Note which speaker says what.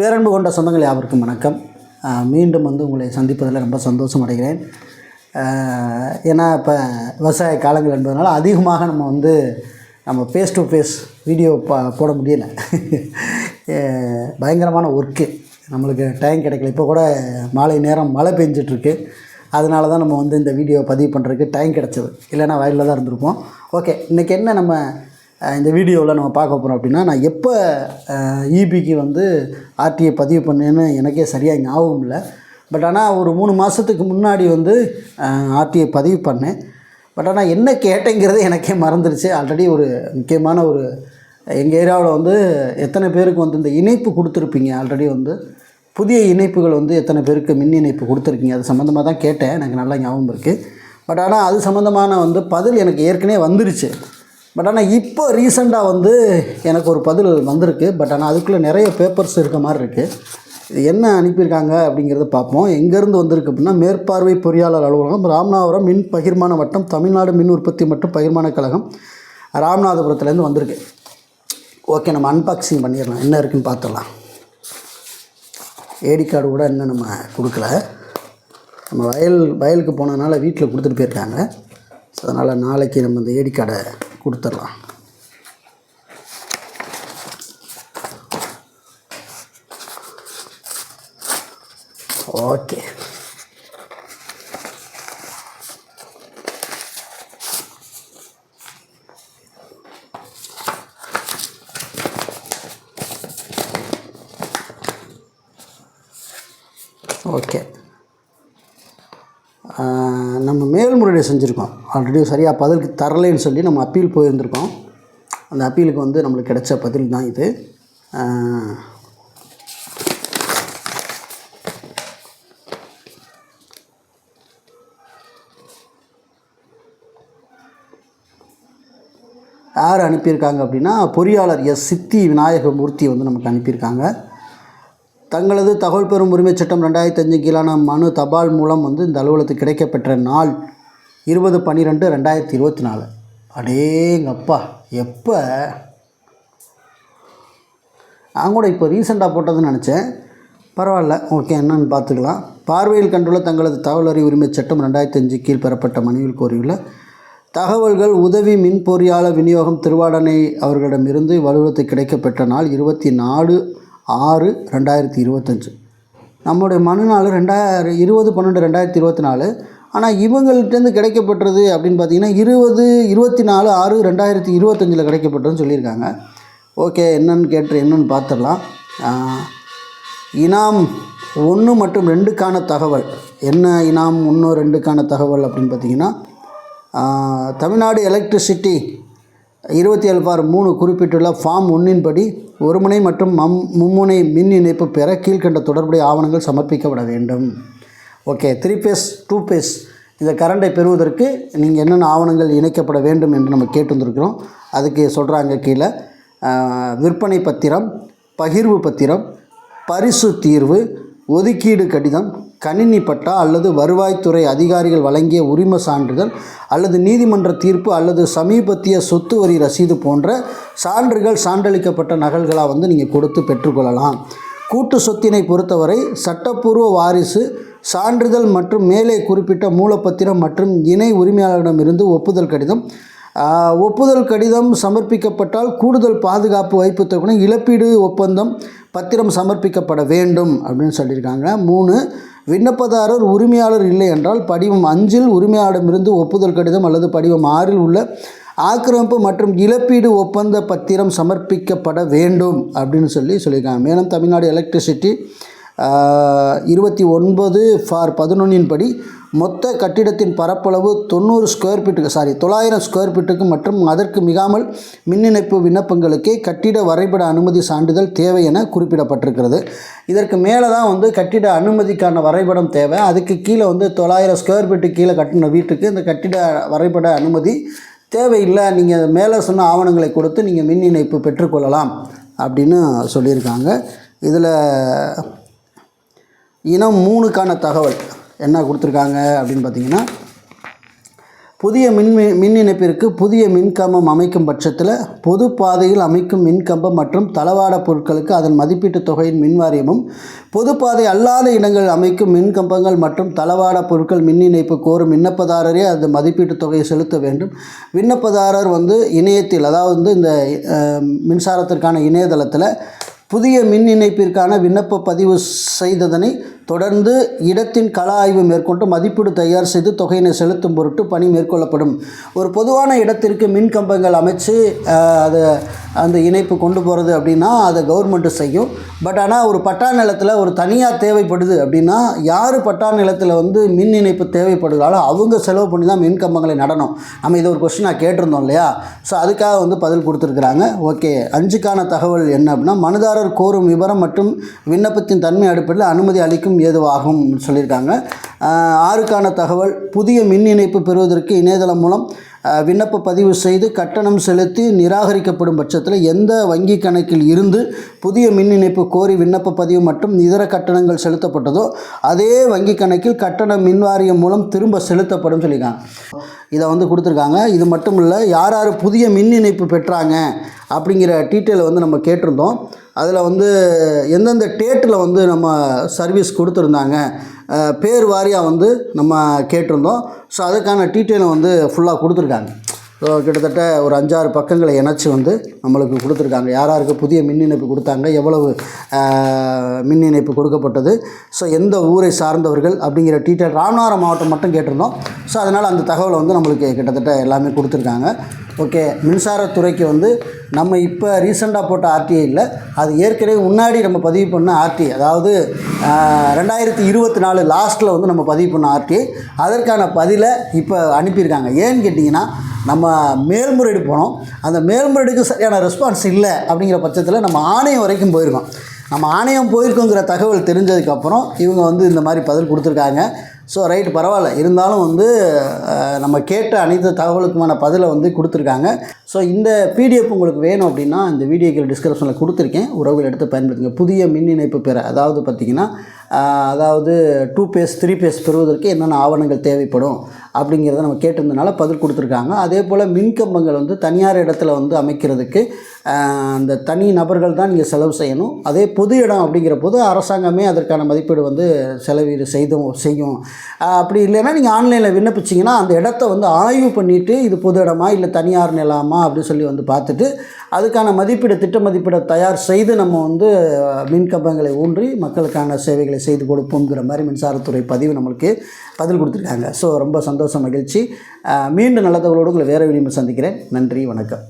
Speaker 1: பேரன்பு கொண்ட சொந்தங்கள் யாவருக்கும் வணக்கம். மீண்டும் வந்து உங்களை சந்திப்பதில் ரொம்ப சந்தோஷம் அடைகிறேன் ஏன்னா இப்போ விவசாய காலங்கள் என்பதனால் அதிகமாக நம்ம வந்து நம்ம ஃபேஸ் டு ஃபேஸ் வீடியோ பா போட முடியல. பயங்கரமான ஒர்க்கு நம்மளுக்கு டைம் கிடைக்கல. இப்போ கூட மாலை நேரம் மழை பெஞ்சிட்ருக்கு. அதனால தான் நம்ம வந்து இந்த வீடியோ பதிவு பண்ணுறதுக்கு டைம் கிடச்சது. இல்லைன்னா வயலில் தான் இருந்திருப்போம். ஓகே இன்றைக்கி என்ன நம்ம இந்த வீடியோவில் நம்ம பார்க்க போகிறோம் அப்படின்னா நான் எப்போ இபிக்கு வந்து ஆர்டிஐ பதிவு பண்ணேன்னு எனக்கே சரியாக ஞாபகம் இல்லை. பட் ஆனால் ஒரு மூணு மாதத்துக்கு முன்னாடி வந்து ஆர்டிஐ பதிவு பண்ணேன். பட் ஆனால் என்ன கேட்டேங்கிறது எனக்கே மறந்துடுச்சு ஆல்ரெடி ஒரு முக்கியமான ஒரு எங்கள் ஏரியாவில் வந்து எத்தனை பேருக்கு வந்து இந்த இணைப்பு கொடுத்துருப்பீங்க? ஆல்ரெடி வந்து புதிய இணைப்புகள் வந்து எத்தனை பேருக்கு மின் இணைப்பு கொடுத்துருக்கீங்க? அது சம்மந்தமாக தான் கேட்டேன். எனக்கு நல்லா ஞாபகம் இருக்குது பட் ஆனால் அது சம்மந்தமான வந்து பதில் எனக்கு ஏற்கனவே வந்துருச்சு. பட் ஆனால் இப்போ ரீசெண்டாக வந்து எனக்கு ஒரு பதில் வந்திருக்கு. பட் ஆனால் அதுக்குள்ளே நிறைய பேப்பர்ஸ் இருக்க மாதிரி இருக்குது என்ன அனுப்பியிருக்காங்க அப்படிங்கிறத பார்ப்போம். எங்கேருந்து வந்திருக்கு அப்படின்னா மேற்பார்வை பொறியாளர் அலுவலகம் ராமநாதபுரம் மின் பகிர்மான வட்டம் தமிழ்நாடு மின் உற்பத்தி மற்றும் பகிர்மான கழகம் ராமநாதபுரத்துலேருந்து வந்திருக்கு. ஓகே நம்ம அன்பாக்சிங் பண்ணிடலாம். என்ன இருக்குன்னு பார்த்துடலாம். ஏடி கார்டு கூட இன்னும் நம்ம கொடுக்கல. நம்ம வயல் வயலுக்கு போனதுனால வீட்டில் கொடுத்துட்டு போயிருக்காங்க. ஸோ அதனால் நாளைக்கு நம்ம இந்த ஏடி கார்டை கொடுத்துடலாம். ஓகே. ஓகே. நம்ம மேல்முறையீடு செஞ்சுருக்கோம். ஆல்ரெடி சரியாக பதிலுக்கு தரலைன்னு சொல்லி நம்ம அப்பீல் போயிருந்திருக்கோம். அந்த அப்பீலுக்கு வந்து நம்மளுக்கு கிடைச்ச பதில் தான் இது. யார் அனுப்பியிருக்காங்க அப்படின்னா பொறியாளர் எஸ் சித்தி விநாயகமூர்த்தி வந்து நமக்கு அனுப்பியிருக்காங்க. தங்களது தகவல் பெறும் உரிமை சட்டம் ரெண்டாயிரத்தி அஞ்சு கீழான மனு தபால் மூலம் வந்து இந்த அலுவலகத்துக்கு கிடைக்கப்பெற்ற நாள் இருபது பன்னிரெண்டு ரெண்டாயிரத்தி இருபத்தி நாலு. அடேங்கப்பா எப்போ? நான் கூட இப்போ ரீசெண்டாக போட்டதுன்னு நினச்சேன். பரவாயில்ல ஓகே என்னன்னு பார்த்துக்கலாம். பார்வையில் கண்டுள்ள தங்களது தகவல் அறிவு உரிமை சட்டம் ரெண்டாயிரத்தி அஞ்சு கீழ் பெறப்பட்ட மனுவில் கோரியுள்ள தகவல்கள் உதவி மின் பொறியாளர் விநியோகம் திருவாடனை அவர்களிடமிருந்து வலுவலத்துக்கு கிடைக்கப்பெற்ற நாள் இருபத்தி நாலு ஆறு ரெண்டாயிரத்தி இருபத்தஞ்சு. நம்முடைய மனு நாள் ரெண்டாயிரம் இருபது பன்னெண்டு ரெண்டாயிரத்தி இருபத்தி நாலு ஆனால் இவங்கள்ட்டேருந்து கிடைக்கப்பட்டது அப்படின்னு பார்த்தீங்கன்னா இருபது இருபத்தி நாலு ஆறு ரெண்டாயிரத்தி இருபத்தஞ்சில் கிடைக்கப்பட்டதுன்னு சொல்லியிருக்காங்க. ஓகே என்னன்னு கேட்டு என்னன்னு பார்த்துடலாம் இனாம் ஒன்று மற்றும் ரெண்டுக்கான தகவல். என்ன இனாம் ஒன்று ரெண்டுக்கான தகவல் அப்படின்னு பார்த்தீங்கன்னா தமிழ்நாடு எலக்ட்ரிசிட்டி இருபத்தி ஏழு பார் மூணு குறிப்பிட்டுள்ள ஃபார்ம் ஒன்றின் படி ஒரு முனை மற்றும் மம் மும்முனை மின் இணைப்பு பெற கீழ்கண்ட தொடர்புடைய ஆவணங்கள் சமர்ப்பிக்கப்பட வேண்டும். Okay three phase two phase இந்த கரண்டை பெறுவதற்கு நீங்கள் என்னென்ன ஆவணங்கள் இணைக்கப்பட வேண்டும் என்று நம்ம கேட்டு வந்திருக்கிறோம். அதுக்கு சொல்கிறாங்க கீழே விற்பனை பத்திரம் பகிர்வு பத்திரம் பரிசு தீர்வு ஒதுக்கீடு கடிதம் கணினி பட்டா அல்லது வருவாய்த்துறை அதிகாரிகள் வழங்கிய உரிம சான்றிதழ் அல்லது நீதிமன்ற தீர்ப்பு அல்லது சமீபத்திய சொத்து வரி ரசீது போன்ற சான்றுகள் சான்றளிக்கப்பட்ட நகல்களாக வந்து நீங்கள் கொடுத்து பெற்றுக்கொள்ளலாம். கூட்டு சொத்தினை பொறுத்தவரை சட்டப்பூர்வ வாரிசு சான்றிதழ் மற்றும் மேலே குறிப்பிட்ட மூலப்பத்திரம் மற்றும் இணை உரிமையாளரிடமிருந்து ஒப்புதல் கடிதம். ஒப்புதல் கடிதம் சமர்ப்பிக்கப்பட்டால் கூடுதல் பாதுகாப்பு வைப்பு தொகுதி இழப்பீடு ஒப்பந்தம் பத்திரம் சமர்ப்பிக்கப்பட வேண்டும் அப்படின்னு சொல்லியிருக்காங்க. மூணு விண்ணப்பதாரர் உரிமையாளர் இல்லை என்றால் படிவம் அஞ்சில் உரிமையாளரிடமிருந்து ஒப்புதல் கடிதம் அல்லது படிவம் ஆறில் உள்ள ஆக்கிரமிப்பு மற்றும் இழப்பீடு ஒப்பந்த பத்திரம் சமர்ப்பிக்கப்பட வேண்டும் அப்படின்னு சொல்லி சொல்லியிருக்காங்க. மேலும் தமிழ்நாடு எலக்ட்ரிசிட்டி இருபத்தி ஒன்பது ஃபார் பதினொன்றின் படி மொத்த கட்டிடத்தின் பரப்பளவு தொண்ணூறு ஸ்கொயர் ஃபீட்டுக்கு சாரி தொள்ளாயிரம் ஸ்கொயர் ஃபீட்டுக்கு மற்றும் அதற்கு மிகாமல் மின் இணைப்பு விண்ணப்பங்களுக்கே கட்டிட வரைபட அனுமதி சான்றிதழ் தேவை என குறிப்பிடப்பட்டிருக்கிறது. இதற்கு மேலே தான் வந்து கட்டிட அனுமதிக்கான வரைபடம் தேவை. அதுக்கு கீழே வந்து தொள்ளாயிரம் ஸ்கொயர் ஃபீட்டு கீழே கட்டின வீட்டுக்கு இந்த கட்டிட வரைபட அனுமதி தேவையில்லை. நீங்கள் மேலே சொன்ன ஆவணங்களை கொடுத்து நீங்கள் மின் இணைப்பு பெற்றுக்கொள்ளலாம் அப்படின்னு சொல்லியிருக்காங்க. இதில் இனம் மூணுக்கான தகவல். என்ன கொடுத்துருக்காங்க அப்படின்னு பார்த்தீங்கன்னா புதிய மின் மின் இணைப்பிற்கு புதிய மின்கம்பம் அமைக்கும் பட்சத்தில் பொது பாதையில் அமைக்கும் மின்கம்பம் மற்றும் தளவாட பொருட்களுக்கு அதன் மதிப்பீட்டுத் தொகையின் மின் வாரியமும் பொதுப்பாதை அல்லாத இடங்கள் அமைக்கும் மின்கம்பங்கள் மற்றும் தளவாட பொருட்கள் மின் இணைப்பு கோரும் விண்ணப்பதாரரே அந்த மதிப்பீட்டுத் தொகையை செலுத்த வேண்டும். விண்ணப்பதாரர் வந்து இணையத்தில் அதாவது வந்து இந்த மின்சாரத்திற்கான இணையதளத்தில் புதிய மின் இணைப்பிற்கான விண்ணப்ப பதிவு செய்ததனை தொடர்ந்து இடத்தின் கள ஆய்வு மேற்கொண்டு மதிப்பீடு தயார் செய்து தொகையினை செலுத்தும் பொருட்டு பணி மேற்கொள்ளப்படும். ஒரு பொதுவான இடத்திற்கு மின் கம்பங்கள் அமைச்சு அதை அந்த இணைப்பு கொண்டு போகிறது அப்படின்னா அதை கவர்மெண்ட்டு செய்யும். பட் ஆனால் ஒரு பட்டா நிலத்தில் ஒரு தனியாக தேவைப்படுது அப்படின்னா யார் பட்டா நிலத்தில் வந்து மின் இணைப்பு தேவைப்படுகிறாலோ அவங்க செலவு பண்ணி தான் மின் கம்பங்களை நடணும். நம்ம இதை ஒரு கொஸ்டின் நான் கேட்டிருந்தோம் இல்லையா? ஸோ அதுக்காக வந்து பதில் கொடுத்துருக்குறாங்க. ஓகே அஞ்சுக்கான தகவல் என்ன அப்படின்னா மனுதாரர் கோரும் விவரம் மற்றும் விண்ணப்பத்தின் தன்மை அடிப்படையில் அனுமதி அளிக்கும் ஏதுவாகும் சொல்லியிருக்காங்க. ஆறுக்கான தகவல் புதிய மின் இணைப்பு பெறுவதற்கு இணையதளம் மூலம் விண்ணப்ப பதிவு செய்து கட்டணம் செலுத்தி நிராகரிக்கப்படும் பட்சத்தில் எந்த வங்கி கணக்கில் இருந்து புதிய மின் இணைப்பு கோரி விண்ணப்ப பதிவு மற்றும் இதர கட்டணங்கள் செலுத்தப்பட்டதோ அதே வங்கி கணக்கில் கட்டண மின் வாரியம் மூலம் திரும்ப செலுத்தப்படும் சொல்லியிருக்காங்க. இதை வந்து கொடுத்துருக்காங்க. இது மட்டும் இல்லை யார் யார் புதிய மின் இணைப்பு பெற்றாங்க அப்படிங்கிற டீட்டெயிலை வந்து நம்ம கேட்டிருந்தோம். அதில் வந்து எந்தெந்த டேட்டில் வந்து நம்ம சர்வீஸ் கொடுத்துருந்தாங்க பேர் வாரியாக வந்து நம்ம கேட்டிருந்தோம். ஸோ அதுக்கான டீட்டெயிலை வந்து ஃபுல்லாக கொடுத்துருக்காங்க. ஸோ கிட்டத்தட்ட ஒரு அஞ்சாறு பக்கங்களை இணைச்சி வந்து நம்மளுக்கு கொடுத்துருக்காங்க. யார் யாருக்கு புதிய மின் இணைப்பு கொடுத்தாங்க எவ்வளவு மின் இணைப்பு கொடுக்கப்பட்டது. ஸோ எந்த ஊரை சார்ந்தவர்கள் அப்படிங்கிற டீட்டெயில் ராமநாதபுரம் மாவட்டம் மட்டும் கேட்டிருந்தோம். ஸோ அதனால் அந்த தகவலை வந்து நம்மளுக்கு கிட்டத்தட்ட எல்லாமே கொடுத்துருக்காங்க. ஓகே மின்சாரத்துறைக்கு வந்து நம்ம இப்போ ரீசெண்டாக போட்ட ஆர்டிஐ இல்லை. அது ஏற்கனவே முன்னாடி நம்ம பதிவு பண்ண ஆர்டிஐ. அதாவது ரெண்டாயிரத்தி இருபத்தி நாலு லாஸ்ட்டில் வந்து நம்ம பதிவு பண்ண ஆர்டிஐ. அதற்கான பதிலை இப்போ அனுப்பியிருக்காங்க. ஏன்னு கேட்டிங்கன்னா நம்ம மேல்முறையீடு போனோம். அந்த மேல்முறையீடுக்கு சரியான ரெஸ்பான்ஸ் இல்லை அப்படிங்கிற பட்சத்தில் நம்ம ஆணையம் வரைக்கும் போயிருக்கோம். நம்ம ஆணையம் போயிருக்கோங்கிற தகவல் தெரிஞ்சதுக்கப்புறம் இவங்க வந்து இந்த மாதிரி பதில் கொடுத்துருக்காங்க. ஸோ ரைட் பரவாயில்ல. இருந்தாலும் வந்து நம்ம கேட்ட அனைத்து தகவலுக்குமான பதிலை வந்து கொடுத்துருக்காங்க. ஸோ இந்த பிடிஎஃப் உங்களுக்கு வேணும் அப்படின்னா இந்த வீடியோக்கள் டிஸ்கிரிப்ஷனில் கொடுத்துருக்கேன். உறவுகள் எடுத்து பயன்படுத்துங்க. புதிய மின் இணைப்பு பெற அதாவது பார்த்திங்கன்னா அதாவது டூ பேஸ் த்ரீ பேஸ் பெறுவதற்கு என்னென்ன ஆவணங்கள் தேவைப்படும் அப்படிங்கிறத நம்ம கேட்டிருந்தனால பதில் கொடுத்துருக்காங்க. அதே போல் மின்கம்பங்கள் வந்து தனியார் இடத்துல வந்து அமைக்கிறதுக்கு அந்த தனி நபர்கள் தான் நீங்கள் செலவு செய்யணும். அதே பொது இடம் அப்படிங்கிற போது அரசாங்கமே அதற்கான மதிப்பீடு வந்து செலவீடு செய்தும் செய்யும். அப்படி இல்லைன்னா நீங்கள் ஆன்லைனில் விண்ணப்பிச்சிங்கன்னா அந்த இடத்த வந்து ஆய்வு பண்ணிவிட்டு இது பொது இடமா இல்லை தனியார் நிலமா அப்படின்னு சொல்லி வந்து பார்த்துட்டு அதுக்கான மதிப்பீடு திட்ட மதிப்பீடை தயார் செய்து நம்ம வந்து மின் கம்பங்களை ஊன்றி மக்களுக்கான சேவைகளை செய்து கொடுப்போங்கிற மாதிரி மின்சாரத்துறை பதிவு நம்மளுக்கு பதில் கொடுத்துருக்காங்க. ஸோ ரொம்ப சந்தோஷம் மகிழ்ச்சி. மீண்டும் நல்ல தகவலோடு உங்களை வேறு வெளியும் சந்திக்கிறேன். நன்றி வணக்கம்.